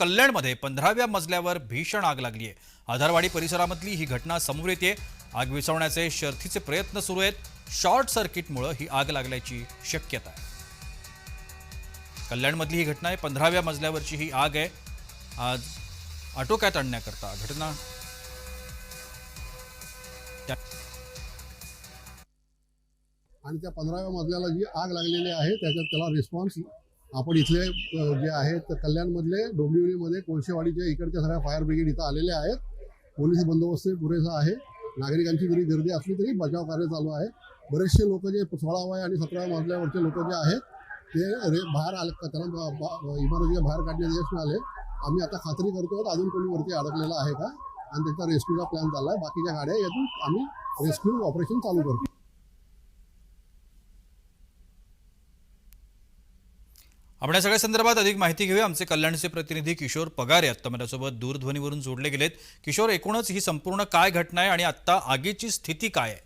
कल्याणमध्ये पंधराव्या मजल्यावर भीषण आग लागली आहे. आधारवाडी परिसरामधली ही घटना समोर येते. आग विसवण्याचे शर्थीचे प्रयत्न सुरू आहेत. शॉर्ट सर्किटमुळं ही आग लागल्याची शक्यता आहे. कल्याणमधली ही घटना आहे. पंधराव्या मजल्यावरची ही आग आहे. आज आटोक्यात आणण्याकरता घटना. आणि त्या पंधराव्या मजल्याला जी आग लागलेली आहे त्याच्यात त्याला रिस्पॉन्स आपण इथले जे आहेत कल्याणमधले डोंबिवलीमध्ये कोळशेवाडीच्या इकडच्या सगळ्या फायर ब्रिगेड इथं आलेले आहेत. पोलीस बंदोबस्त पुरेसा आहे. नागरिकांची जरी गर्दी असली तरी बचाव कार्य चालू आहे. बरेचसे लोक जे सोळाव्या आणि सतराव्या मजल्यावरचे लोक जे आहेत ते रे बाहेर आले त्यांना इमारतीच्या बाहेर काढण्यात यश मिळाले. आम्ही आता खात्री करतो अजून कोणी वरती अडकलेला आहे का? आणि त्याचा रेस्क्यूचा प्लॅन चालला आहे बाकीच्या गाड्या यातून आम्ही रेस्क्यू ऑपरेशन चालू करतो. आपण या सगळ्या संदर्भात अधिक माहिती घेऊया. आमचे कल्याणचे प्रतिनिधी किशोर पगारे आत्ता माझ्यासोबत दूरध्वनीवरून जोडले गेलेत. किशोर एकूणच ही संपूर्ण काय घटना आहे आणि आत्ता आगीची स्थिती काय आहे?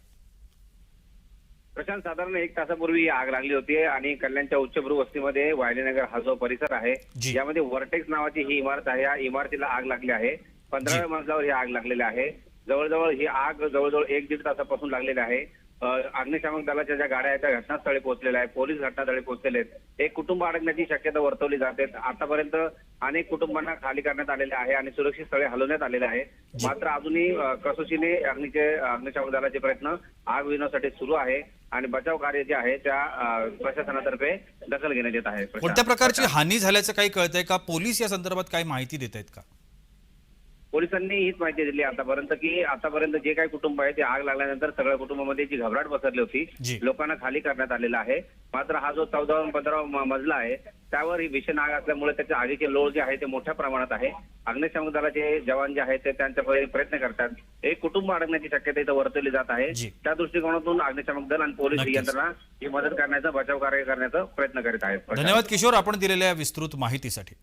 प्रशांत साधारण एक तासापूर्वी ही आग लागली होती आणि कल्याणच्या उच्चभ्रू वस्तीमध्ये वायलीनगर हा जो परिसर आहे. यामध्ये वर्टेक्स नावाची ही इमारत आहे. या इमारतीला आग लागली आहे. पंधराव्या मजल्यावर ही आग लागलेली आहे. जवळजवळ ही आग जवळजवळ एक दीड तासापासून लागलेली आहे. अग्निशामक दलाच्या ज्या गाड्या आहेत त्या घटनास्थळी पोहोचलेल्या आहेत. पोलीस घटनास्थळी पोहोचलेले आहेत. एक कुटुंब अडकण्याची शक्यता वर्तवली जाते. आतापर्यंत अनेक कुटुंबांना खाली करण्यात आलेले आहे आणि सुरक्षित स्थळी हलवण्यात आलेले आहे. मात्र अजूनही कसोशीने अग्नीचे अग्निशामक दलाचे प्रयत्न आग विझवण्यासाठी सुरू आहे आणि बचाव कार्य जे आहे त्या प्रशासनातर्फे दखल घेण्यात येत आहे. कोणत्या प्रकारची हानी झाल्याचं काही कळतंय का? पोलीस या संदर्भात काही माहिती देत आहेत का? पोलिसांनी हीच माहिती दिली आतापर्यंत की आतापर्यंत जे काही कुटुंब आहे ते आग लागल्यानंतर सगळ्या कुटुंबामध्ये जी घबराट पसरली. होती लोकांना खाली करण्यात आलेला आहे. मात्र हा जो चौदा पंधरा मजला आहे त्यावर ही भीषण आग असल्यामुळे त्याच्या आगीचे लोळ जे आहे ते मोठ्या प्रमाणात आहे. अग्निशामक दलाचे जवान जे आहेत ते त्यांच्या प्रयत्न करतात. एक कुटुंब अडकण्याची शक्यता इथं वर्तवली जात आहे. त्या दृष्टिकोनातून अग्निशामक दल आणि पोलीस. यंत्रणा ही मदत करण्याचा बचाव कार्य करण्याचा प्रयत्न करीत आहेत. धन्यवाद किशोर आपण दिलेल्या विस्तृत माहितीसाठी.